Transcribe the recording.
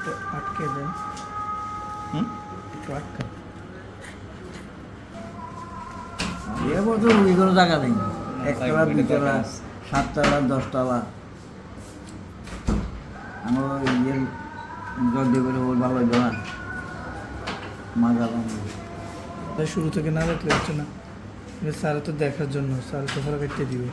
একটু আটকে দেন। হুম? একটু আটকে এ বছর ওই কোনো টাকা নেই একতলা ওইটা দুতলা দরকার আছে। সাততলা দশতলা আমার ইয়ে গদ্দে করে ওর ভালো হইতো না। মাজা শুরু থেকে না রাখলে হচ্ছে না। স্যার তো দেখার জন্য স্যার তো ফেরা কেটে দিবে।